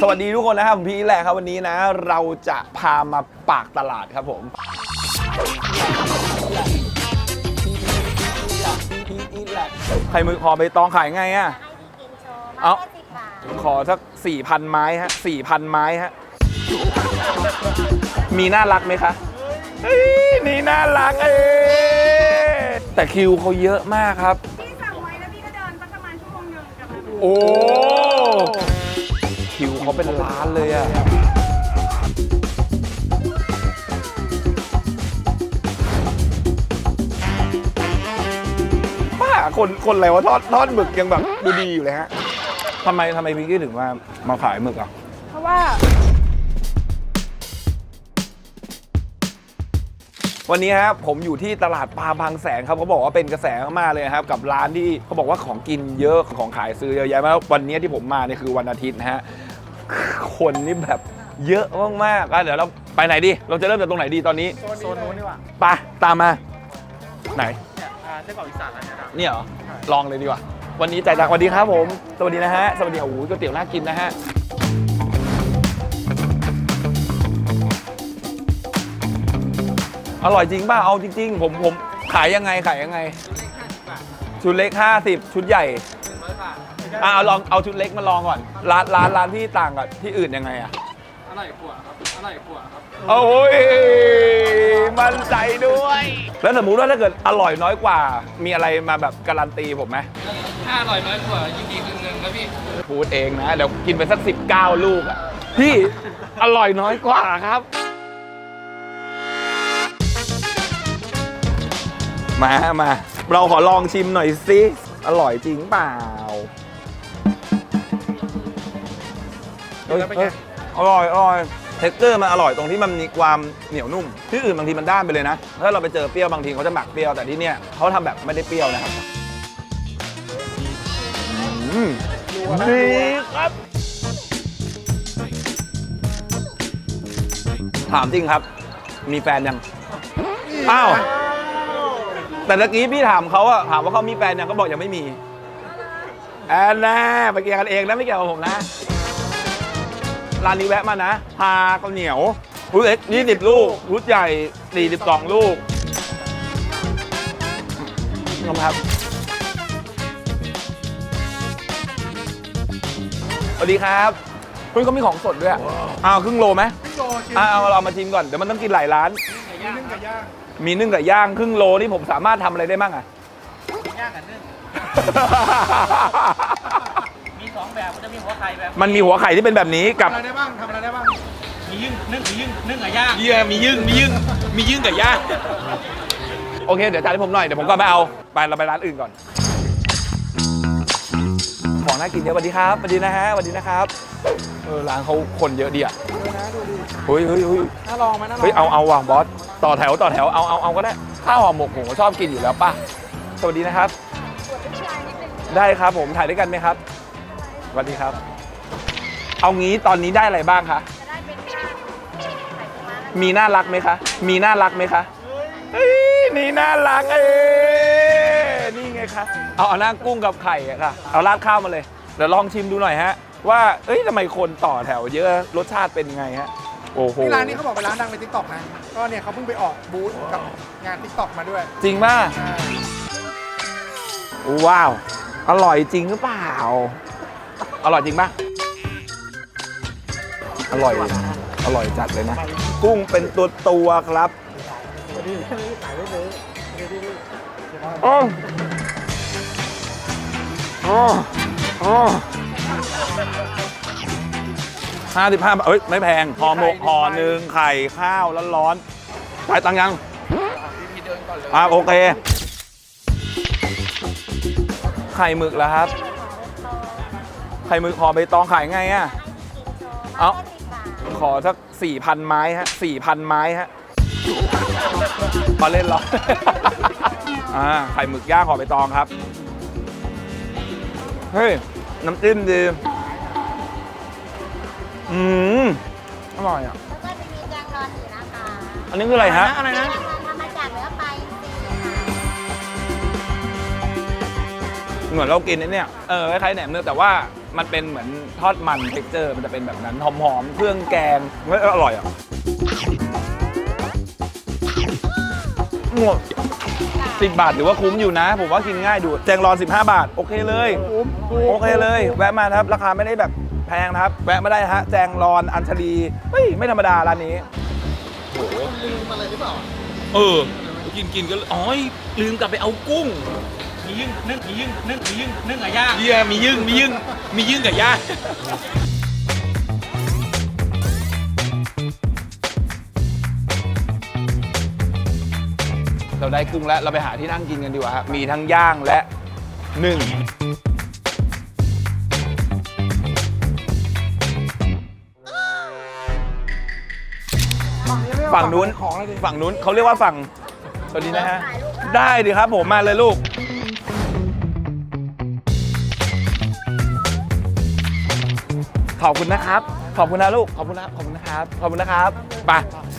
สวัสดีทุกคนนะครับผมพี่แหละครับวันนี้นะ เราจะพามาปากตลาดครับผมไข่มือคอใบตองขายไงอะให้พี่กินโชว์เอ้ามาแค่สิบบาทขอสักสี่พันไม้ฮะสี่พันไม้ฮะ มีน่ารักไหมคะเฮ้ยนี่น่ารักเอ้ยแต่คิวเขาเยอะมากครับ พี่สั่งไว้แล้วพี่ก็เดินสักประมาณชั่วโมงหนึ่งกลับมา โอ้ คิวเขาเป็นล้านเลยอะป้าคนคนอะไรวะทอดทอดหมึกยังแบบดูดีอยู่เลยฮะทำไมทำไมพี่กี้ถึงมามาขายหมึกอะ เพราะว่าวันนี้ครับผมอยู่ที่ตลาดปลาบางแสนครับเขาบอกว่าเป็นกระแสมากๆเลยครับกับร้านที่เขาบอกว่าของกินเยอะของขายซื้อเยอะแยะมากวันนี้ที่ผมมาเนี่ยคือวันอาทิตย์นะฮะ คนนี่แบบเยอะมากๆอะเดี๋ยวเราไปไหนดี เราจะเริ่มจากตรงไหนดีตอนนี้โซนนู้นดีกว่าไปตามมา ไหน เนี่ยอ่าไส้กรอกอีสานอะไรเนี่ยนะเนี่ยเหรอ ลองเลยดีกว่า วันนี้จ่ายตังค์สวัสดีครับผม สวัสดีนะฮะ สวัสดีโอ้โหก๋วยเตี๋ยวน่ากินนะฮะ อร่อยจริงป่ะ เอาจริง ๆ ผมผมขายยังไงขายยังไง ชุดเล็ก 50 ชุดใหญ่ อะเอาลองเอาชุดเล็กมาลองก่อน ร้านร้านร้านที่ต่างกับที่อื่นยังไงอะอร่อยกว่าครับอร่อยกว่าครับโอ้ยมั่นใจด้วย แล้วสมมุติว่าถ้าเกิดอร่อยน้อยกว่า มีอะไรมาแบบการันตีผมไหมถ้าอร่อยน้อยกว่ายินดีคืนเงินครับพี่พูดเองนะเดี๋ยวกินไปสัก19ลูกอะพี่อร่อยน้อยกว่าครับ มามา เราขอลองชิมหน่อยสิ อร่อยจริงเปล่า เฮ้ยเฮ้ยอร่อยอร่อยเทคเกอร์มันอร่อยตรงที่มันมีความเหนียวนุ่ม ที่อื่นบางทีมันด้านไปเลยนะ ถ้าเราไปเจอเปรี้ยวบางทีเขาจะหมักเปรี้ยวแต่ที่เนี่ยเขาทำแบบไม่ได้เปรี้ยวนะครับอืมดีครับ ถามจริงครับ มีแฟนยัง อ้าว แต่เมื่อกี้พี่ถามเขาอะถามว่าเขามีแฟนยังเขาบอกยังไม่มีแอนน่ไปเกี่ยวกันเองนะไม่เกี่ยวกับผมนะ ร้านนี้แวะมานะ พาข้าวเหนียวรุดเล็กยี่สิบลูก รุดใหญ่สี่สิบสองลูกขอบคุณครับ สวัสดีครับเฮ้ยเขามีของสดด้วยอะอ้าวครึ่งโลไหมโลชิมอะเอาเรามาชิมก่อน เดี๋ยวมันต้องกินหลายร้านไก่ย่างนึ่งไก่ย่างมีนึ่งกับย่างครึ่งโลนี่ผมสามารถทำอะไรได้บ้างอะ ย่างกับนึ่งมี สองแบบมันจะมีหัวไข่แบบมันมีหัวไข่ที่เป็นแบบนี้กับ ทำอะไรได้บ้างทำอะไรได้บ้างมียึ่งนึ่งมียึ่งนึ่งกับย่างเยี่ยมียึ่งมียึ่งมียึ่งกับย่างโอเค เดี๋ยวจ่ายให้ผมหน่อย เดี๋ยวผมก็ไปเอา ไปเราไปร้านอื่นก่อนของน่ากินเยอะสวัสดีครับสวัสดีนะฮะสวัสดีนะครับ เออร้านเขาคนเยอะดีอะเฮ้ยเฮ้ยเฮ้ยน่าลองไหมน่าลองเฮ้ยเอาเอาว่ะบอส ต่อแถวต่อแถว เอาเอาเอาก็ได้ ข้าวห่อหมกผมก็ชอบกินอยู่แล้วป่ะ สวัสดีนะครับ ได้ครับผมถ่ายด้วยกันไหมครับส วัสดีครับ เอางี้ตอนนี้ได้อะไรบ้างคะ จะได้เป็นข้าวไข่ปูม้าแล้วมีน่ารักไหมคะ มีน่ารักไหมคะเฮ้ยนี่น่ารักเอ้ยนี่ไงคะ เอาเอาหน้ากุ้งกับไข่อะค่ะ เอาราดข้าวมาเลย เดี๋ยวลองชิมดูหน่อยฮะ ว่า เอ้ยทำไมคนต่อแถวเยอะ รสชาติเป็นไงฮะ โอ้โห ที่ร้านนี้เขาบอกเป็นร้านดังในทิกตอกนะ ก็เนี่ยเขาเพิ่งไปออกบูธกับงานทิกตอกมาด้วยจริงป่ะว้าว อร่อยจริงหรือเปล่า อร่อยจริงป่ะอร่อย อร่อยจัดเลยนะ กุ้งเป็นตัวตัวๆครับโอ้โอ้โอ้ห้าสิบห้าบาทเอ้ย ไม่แพงห่อหมกห่อหนึ่งไข่ข้าวร้อนๆจ่ายตังค์ยังอ่าโอเค ไข่หมึกแล้วครับ ไข่หมึกห่อใบตองขายไงอะให้พี่กินโชว์เอ้ามาแค่สิบบาทขอสักสี่พันไม้ฮะสี่พันไม้ฮะมาเล่นเหรอ อ่าไข่หมึกย่างห่อใบตองครับ เฮ้ย น้ำจิ้มดี อืม อร่อยอะ แล้วก็จะมีแกงรอนอยู่นะคะอันนี้คืออะไรฮะ อะไรนะ แกงรอนทำมาจากเนื้อปลาอินทรีย์ค่ะเหมือนเรากินไอ้เนี่ย เออคล้ายๆแหนมเนื้อแต่ว่า มันเป็นเหมือนทอดมันเท็กเจอร์ มันจะเป็นแบบนั้นหอมๆ เครื่องแกงไม่อร่อยอะสิบบาทหรือว่าคุ้มอยู่นะ ผมว่ากินง่ายดูแจงรอน15 บาท โอเคเลยคุ้มถูกโอเคเลย แวะมานะครับ ราคาไม่ได้แบบแพงนะครับ แวะมาได้นะฮะ แจงรอนอัญชลีเฮ้ยไม่ธรรมดาร้านนี้เออกินกินก็อ๋อยลืมกลับไปเอากุ้ง มียึ่งนึ่งมียึ่งนึ่งมียึ่งนึ่งกับย่างเยี่ยมียึ่งมียึ่งมียึ่งกับย่างเราได้กุ้งแล้วเราไปหาที่นั่งกินกันดีกว่าครับมีทั้งย่างและนึ่งฝั่งนู้นของอะไรดิฝั่งนู้นเขาเรียกว่าฝั่งสวัสดีนะฮะ ได้ดิครับผมมาเลยลูก ขอบคุณนะครับ ขอบคุณนะลูก ขอบคุณนะครับขอบคุณนะครับ ขอบคุณนะครับไป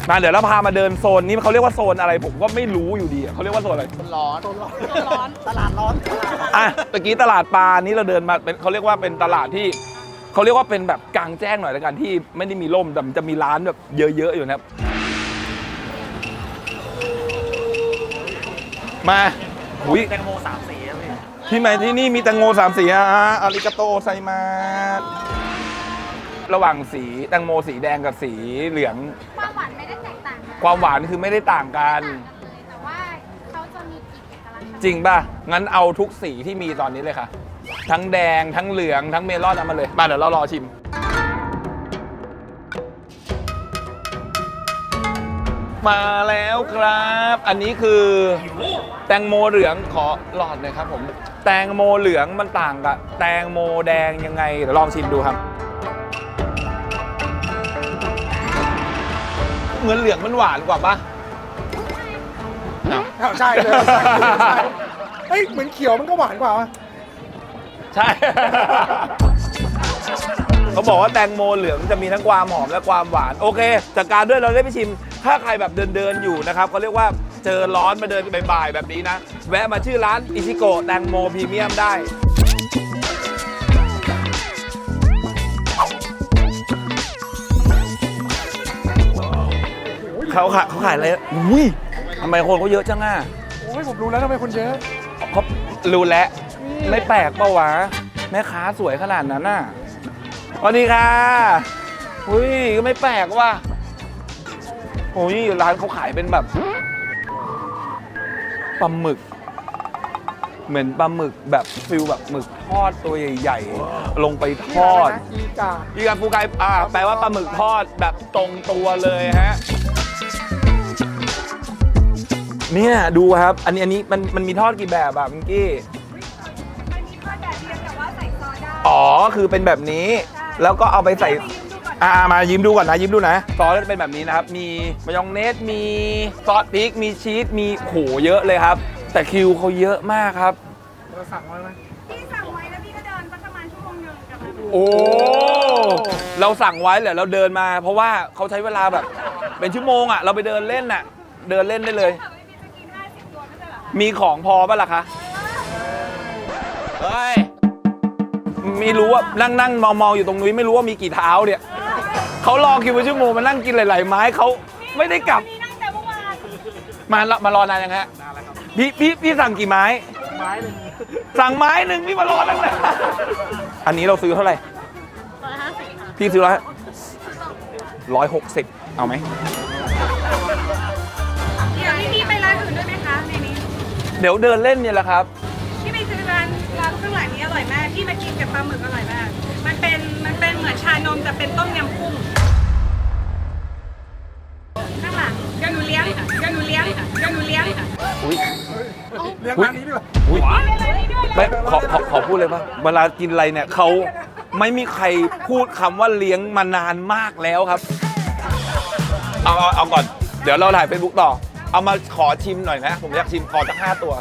มาเดี๋ยวเราพามาเดินโซนนี้เขาเรียกว่าโซนอะไร ผมก็ไม่รู้อยู่ดีอะเขาเรียกว่าโซนอะไร ร้อนร้อน ตลาดร้อน อะตะกี้ตลาดปลานี้เราเดินมาเป็นเขาเรียกว่าเป็นตลาดที่เขาเรียกว่าเป็นแบบกลางแจ้งหน่อยแล้วกันที่ไม่ได้มีร่มแต่มันจะมีร้านแบบเยอะๆอยู่นะครับ มาอุ้ยแตงโมสามสีครับพี่ ที่ไหนที่นี่มีแตงโมสามสีอะอาริกาโตไซมาส ระหว่างสีแตงโมสีแดงกับสีเหลือง ความหวานไม่ได้แตกต่างกันความหวานคือไม่ได้ต่างกัน ต่างกันเลยแต่ว่าเขาจะมีกลิ่นเอกลักษณ์จริงป่ะ งั้นเอาทุกสีที่มีตอนนี้เลยค่ะ ทั้งแดงทั้งเหลืองทั้งเมลอนเอามาเลย มาเดี๋ยวเรารอชิม มาแล้วครับ อันนี้คือแตงโมเหลืองขอหลอดหน่อยครับผม แตงโมเหลืองมันต่างกับแตงโมแดงยังไงเดี๋ยวลองชิมดูครับ เหมือนเหลืองมันหวานกว่าปะอ้าวอ้าวใช่เลยใช่ใช่เฮ้ย เหมือนเขียวมันก็หวานกว่าวะใช่ เขาบอกว่าแตงโมเหลืองจะมีทั้งความหอมและความหวาน โอเค จากการด้วยเราได้ไปชิม ถ้าใครแบบเดินเดินๆอยู่นะครับเขาเรียกว่าเจอร้อนมาเดินบ่ายๆแบบนี้นะ แวะมาชื่อร้านอิชิโกะแตงโมพรีเมียมได้ เขาขายเขาขายอะไรอุ้ยทำไมคนเขาเยอะจังอะโอ้ยผมรู้แล้วทำไมคนเยอะเขารู้แล้วไม่แปลกเปล่าวะแม่ค้าสวยขนาดนั้นน่ะสวัสดีค่ะอุ้ยก็ไม่แปลกว่ะโอ้ยร้านเขาขายเป็นแบบปลาหมึก เหมือนปลาหมึกแบบฟิลแบบหมึกทอดตัวใหญ่ๆลงไปทอดอีกาอีกาฟูไกอ่าแปลว่าปลาหมึกทอดแบบตรงตัวเลยฮะ เนี่ยดูครับ อันนี้อันนี้มันมันมีทอดกี่แบบอะมิงกี้ มันมีทอดแบบเดียวแต่ว่าใส่ซอสได้ อ๋อคือเป็นแบบนี้ แล้วก็เอาไปใส่ อ่ามายิ้มดูก่อนนะยิ้มดูนะ ซอสจะเป็นแบบนี้นะครับ มีมายองเนสมีซอสพริก มีชีสมีโหเยอะเลยครับ แต่คิวเขาเยอะมากครับ เราสั่งไว้ไหมพี่สั่งไว้แล้วพี่ก็เดินสักประมาณชั่วโมงหนึ่งกลับมาโอ้ เราสั่งไว้เหรอเราเดินมา เพราะว่าเขาใช้เวลาแบบ เป็นชั่วโมงอะ เราไปเดินเล่นน่ะ เดินเล่นได้เลยแบบว่าพี่จะกินห้าสิบตัวไม่ใช่เหรอคะมีของพอป่ะล่ะคะเฮ้ยไม่รู้ว่านั่งนั่งมองมองอยู่ตรงนู้นไม่รู้ว่ามีกี่เท้าเนี่ยเขารอคิวเป็นชั่วโมงมานั่งกินหลาย ๆ ไม้เขาไม่ได้กลับพี่นั่งแต่เมื่อวานมาละมารอนานยังฮะพี่พี่พี่สั่งกี่ไม้ไม้หนึ่งสั่งไม้หนึ่งพี่มารอตั้งนานอันนี้เราซื้อเท่าไหร่ร้อยห้าสิบค่ะพี่ซื้อร้อยร้อยหกสิบเอาไหม เดี๋ยวเดินเล่นเนี่ยแหละครับ พี่ไปซื้อร้านร้านข้างหลังนี้อร่อยมากพี่มากินกับปลาหมึกอร่อยมาก มันเป็นมันเป็นเหมือนชานมแต่เป็นต้มยำกุ้งข้างหลังเดี๋ยวหนูเลี้ยงเดี๋ยวหนูเลี้ยงเดี๋ยวหนูเลี้ยงอุ้ยเรียกร้านนี้ดีกว่าอุ้ยเลี้ยงอะไรด้วยไม่ขอขอขอพูดเลยป่ะเวลากินอะไรเนี่ยเขาไม่มีใครพูดคำว่าเลี้ยงมานานมากแล้วครับ เอาเอาเอาก่อน เดี๋ยวเราถ่ายเฟซบุ๊กต่อ เอามาขอชิมหน่อยนะ ผมอยากชิมขอสักห้าตัว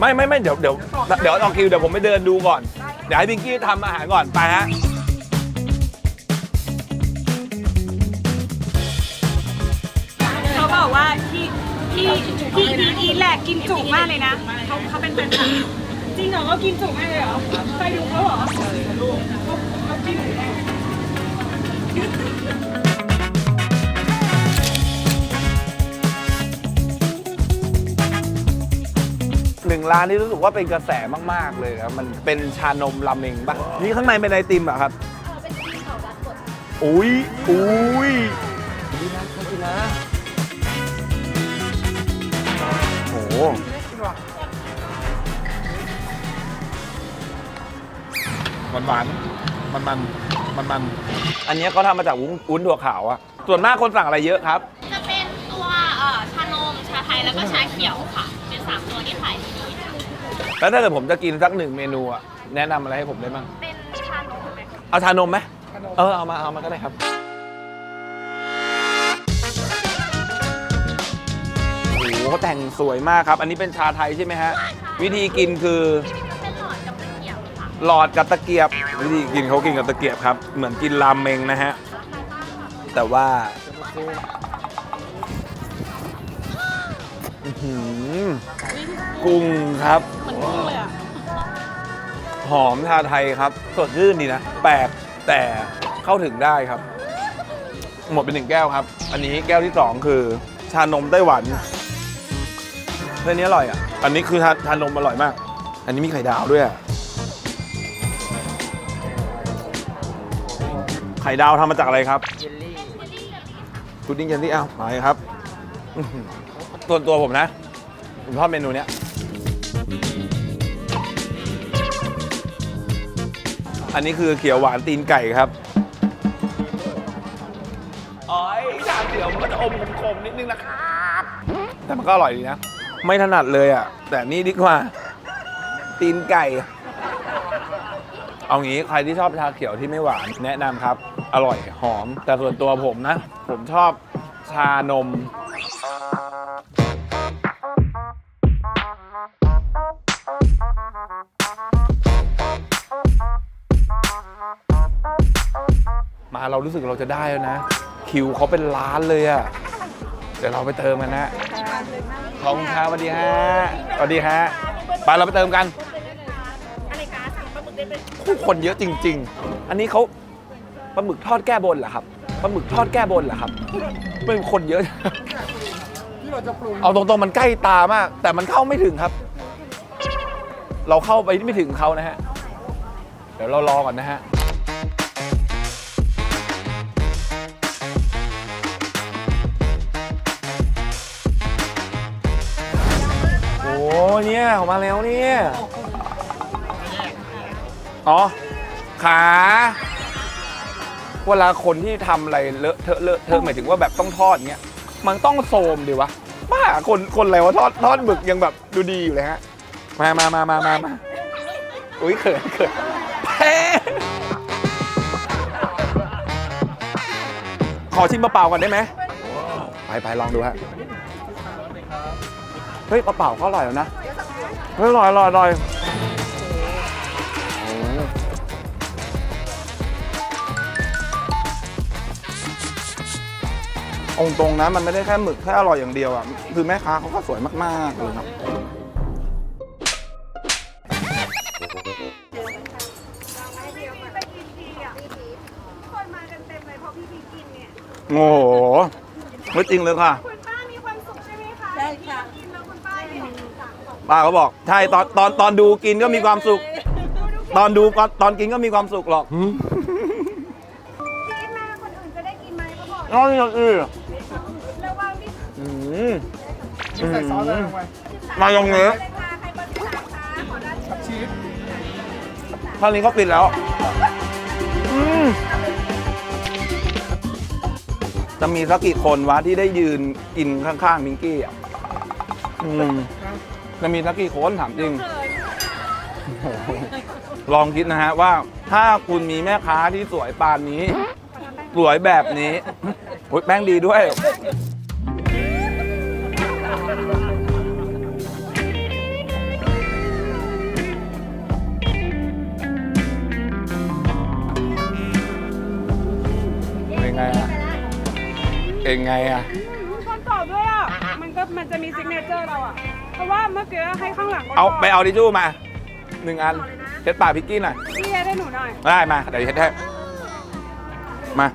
ไม่ไม่ไม่เดี๋ยวเดี๋ยวเดี๋ยวเอาคิวเดี๋ยวผมไปเดินดูก่อน เดี๋ยวให้พิงกี้ทำอาหารก่อนไปฮะเขาบอกว่าที่ที่ที่อีอีแหลกกินจุกมากเลยนะเขาเขาเป็นแฟนคลับจจริงเหรอเขากินสุกให้เลยเหรอไปดูเขาเหรอเขากิน หมูแดงหนึ่งร้านที่รู้สึกว่าเป็นกระแสมากๆเลยครับมันเป็นชานมราเมงปะนี่ข้างในเป็นไอติมอะครับ เออเป็นสีเขารัดกดอุ้ยอุ้ยดีนะขอบคุณนะโอ้โหมันหวานมันมันมันมันอันเนี้ยเขาทำมาจากวุ้นวุ้นถั่วขาวอะส่วนมากคนสั่งอะไรเยอะครับ จะเป็นตัวเอ่อชานมชาไทยแล้วก็ชาเขียวค่ะ เป็นสามตัวที่ขายดี แล้วถ้าเกิดผมจะกินสักหนึ่งเมนูอะแนะนำอะไรให้ผมได้บ้าง เป็นชานมไหมเอาชานมไหมเออเอามาเอามาก็ได้ครับ โอ้โหเขาแต่งสวยมากครับ อันนี้เป็นชาไทยใช่ไหมฮะ วิธีกินคือเป็นหลอดกับตะเกียบค่ะหลอดกับตะเกียบ วิธีกินเขากินกับตะเกียบครับ เหมือนกินรามเมงนะฮะแต่ว่า อื้อหือกุ้งครับ เหมือนกุ้งเลยอะ หอมชาไทยครับ สดชื่นดีนะ แปลกแต่เข้าถึงได้ครับ หมดเป็นหนึ่งแก้วครับ อันนี้แก้วที่สองคือ ชานมไต้หวันเรื่องนี้อร่อยอะ อันนี้คือชาชานมอร่อยมาก อันนี้มีไข่ดาวด้วยอะไข่ดาวทำมาจากอะไรครับเยลลี่พุดดิ้งเยลลี่อ้าวไปครับอื้อหือ ส่วนตัวผมนะ ผมชอบเมนูเนี้ย อันนี้คือเขียวหวานตีนไก่ครับ อ๋อยชาเขียวมันก็จะอมขมๆนิดนึงนะครับ แต่มันก็อร่อยดีนะ ไม่ถนัดเลยอะ แต่นี่ดีกว่า ตีนไก่ เอางี้ใครที่ชอบชาเขียวที่ไม่หวานแนะนำครับ อร่อยหอม แต่ส่วนตัวผมนะ ผมชอบชานมาเรารู้สึกเราจะได้แล้วนะ คิวเขาเป็นล้านเลยอะเดี๋ยวเราไปเติมกันนะขอบคุณครับสวัสดีฮะสวัสดีฮะไปเราไปเติมกันผู้คนเยอะจริง ๆ อันนี้เขาปลาหมึกทอดแก้บนเหรอครับปลาหมึกทอดแก้บนเหรอครับเป็นคนเยอะ ที่เราจะปรุงเอาตรงๆมันใกล้ตามาก แต่มันเข้าไม่ถึงครับ เราเข้าไปไม่ถึงเขานะฮะ เดี๋ยวเรารอก่อนนะฮะ เนี่ยออกมาแล้วเนี่ย อ๋อ ขาเวลาคนที่ทำอะไรเลอะเทอะเลอะเทอะหมายถึงว่าแบบต้องทอดเงี้ย มันต้องโซมดีวะบ้าคนคนอะไรวะทอดทอดหมึกยังแบบดูดีอยู่เลยฮะ มามามามามามาอุ้ยเขินเขินแพ้ขอชิมเปล่าๆก่อนได้ไหมไปไปลองดูฮะ เฮ้ยเปล่าๆก็อร่อยแล้วนะ อร่อยอร่อยอร่อยโอ้องตรงๆนะมันไม่ได้แค่หมึกแค่อร่อยอย่างเดียวอะคือแม่ค้าเขาก็สวยมากๆเลยครับไปกินทีอะคนมากันเต็มเลยเพราะพี่พีกินเนี่ยโอ้โหไม่จริงเลยค่ะ ป้าเขาบอกใช่ตอนตอนตอนดูกินก็มีความสุข ตอนดูตอนตอนกินก็มีความสุขหรอกกินมาคนอื่นจะได้กินไหมเขาบอกน้องอย่างอื่นระวังที่อืมใส่ซอสอะไรลงไปมายองเนสเลยค่ะใครเบอร์ที่สามคะขอด้านชีสท่านนี้เขาปิดแล้วอืมจะมีสักกี่คนวะที่ได้ยืนกินข้างๆมิงกี้อะอืม จะมีสักกี่คนถามจริงโอ้โหลองคิดนะฮะว่าถ้าคุณมีแม่ค้าที่สวยปานนี้ สวยแบบนี้โอ้ยแป้งดีด้วย เป็นไงอะเป็นไงอะคนตอบด้วยอะ มันก็มันจะมีซิกเนเจอร์เราอะ เพราะว่าเมื่อกี้ให้ข้างหลังเอาไปเอาทิชชู่มาหนึ่งอันเช็ดปากพิกกี้หน่อยพี่เอได้หนูหน่อยได้มาเดี๋ยวเช็ดให้มา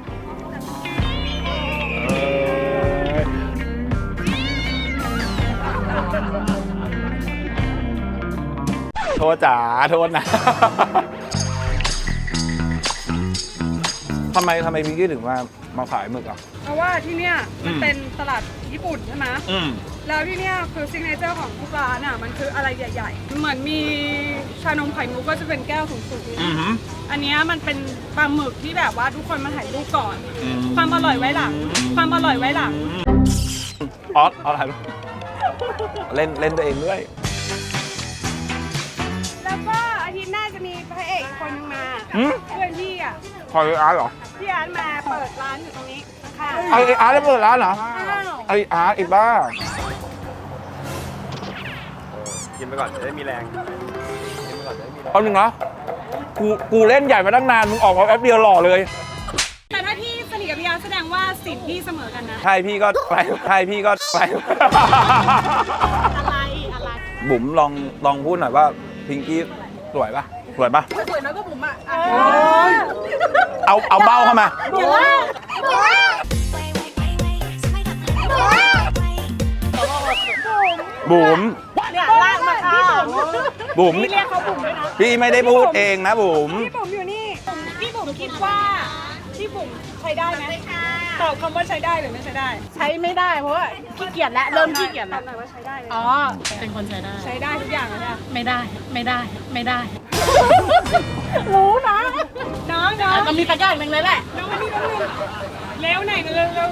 โทษจ๋าโทษนะทำไมทำไมพิกกี้ถึงมา มาขายหมึกอะ เพราะว่าที่เนี่ยมันอืม เป็นตลาดญี่ปุ่นใช่ไหมอืม แล้วที่เนี่ยคือซิกเนเจอร์ของทุกร้านอะมันคืออะไรใหญ่ ๆ เหมือนมีชานมไข่มุกก็จะเป็นแก้วสูงอืมๆอันเนี้ยมันเป็นปลาหมึกที่แบบว่าทุกคนมาถ่ายรูปก่อน อืมความอร่อยไว้หลัง ความอร่อยไว้หลัง ออสเอาอะไรลูกเล่นเล่นตัวเองด้วย แล้วก็อาทิตย์หน้าจะมีพระเอกอีกคนนึงมา หืมเพื่อนพี่อะ คอยอาร์ตเหรอพี่อาร์ตมาเปิดร้านอยู่ตรงนี้ค่ะไออาร์ตได้เปิดร้านเหรออ้าวไออาร์ตไอ้บ้ากินไปก่อนจะได้มีแรงเอาหนึ่งนะกูกูเล่นใหญ่มาตั้งนานมึงออกมาแป๊บเดียวหล่อเลย แต่ถ้าพี่สนิทกับพี่อาร์ตแสดงว่าสิทธิ์พี่เสมอกันนะใช่พี่ก็ไปใช่พี่ก็ไปอะไรอะไรบุ๋มลองลองพูดหน่อยว่าพิงกี้สวยปะ สวยปะไม่สวยนะก็บุ๋มอะเอาเอาเบ้าเข้ามาอย่าว่าบุ๋มเนี่ยลากมาค่ะบุ๋มพี่เรียกเขาบุ๋มด้วยนะพี่ไม่ได้พูดเองนะบุ๋มพี่บุ๋มอยู่นี่พี่บุ๋มคิดว่าพี่บุ๋มใช้ได้ไหมตอบคำว่าใช้ได้หรือไม่ใช้ได้ ใช้ไม่ได้เพราะว่าขี้เกียจแล้วเริ่มขี้เกียจตอแล้วบหน่อยว่าใช้ได้ไหมอ๋อเป็นคนใช้ได้ ใช้ได้ทุกอย่างเลยนะไม่ได้ไม่ได้ไม่ได้ รู้นะน้องน้องมันมีสักอย่างหนึ่งเลยแหละน้องมานี่แป๊บนึงเร็วหน่อยเร็วเร็วเร็ว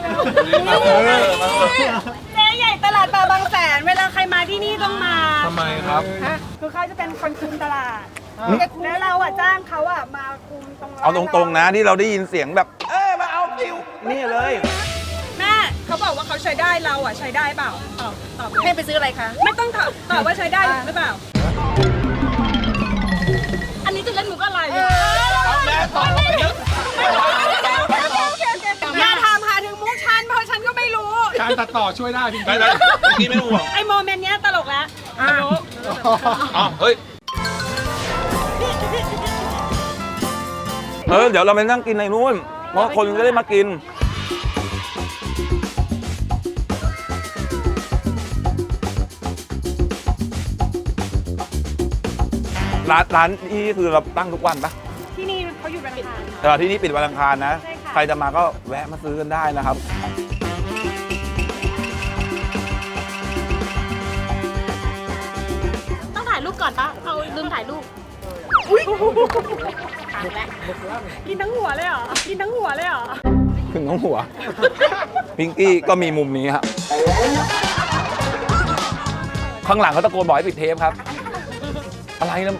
เจ๊ใหญ่ตลาดปลาบางแสน เวลาใครมาที่นี่ต้องมาทำไมครับ คือเขาจะเป็นคนคุมตลาดแล้วเราอะจ้างเขาอะมาคุมตรงเอาตรงๆนะที่เราได้ยินเสียงแบบ เออมาเอาคิวนี่เลยแม่เขาบอกว่าเขาใช้ได้เราอะใช้ได้เปล่าตอบตอบเลยให้ไปซื้ออะไรคะไม่ต้องตอบตอบว่าใช้ได้หรือเปล่า อบไปเยอะอย่าถามหาถึงมุกฉันเพราะฉันก็ไม่รู้ การตัดต่อช่วยได้จริงไม่ได้พิงกี้ไม่ต้องห่วงไอโมเมนต์เนี้ยตลกแล้วรู้อ๋อเฮ้ยเออเดี๋ยวเราไปนั่งกินในนู้นเพราะคนจะได้มากิน ร้านร้านที่คือเราตั้งทุกวันปะที่นี่ เขาอยู่วันอังคารเออที่นี่ปิดวันอังคารนะ ใช่ค่ะ ใครจะมาก็แวะมาซื้อกันได้นะครับ ต้องถ่ายรูปก่อนปะเอาลืมถ่ายรูปถ่ายแล้วกินทั้งหัวเลยเหรอ กินทั้งหัวเลยเหรอ ขึ้นน้องหัว พิงกี้ก็มีมุมนี้ครับข้างหลังเขาตะโกนบอกให้ปิดเทปครับ อะไรนะ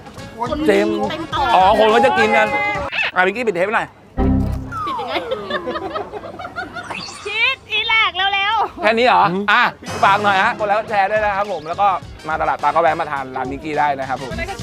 คนเจมส์เต็มตลาดอ๋อ คนก็จะกินกัน อะพิงกี้ปิดเทปหน่อยปิดยังไงคิดอีแหลกเร็วแค่นี้เหรอ อะฝากหน่อยฮะคนแล้วแชร์ด้วยนะครับผม แล้วก็มาตลาดปลาก็แวะมาทานร้านมิกกี้ได้นะครับผมๆได้ก็แช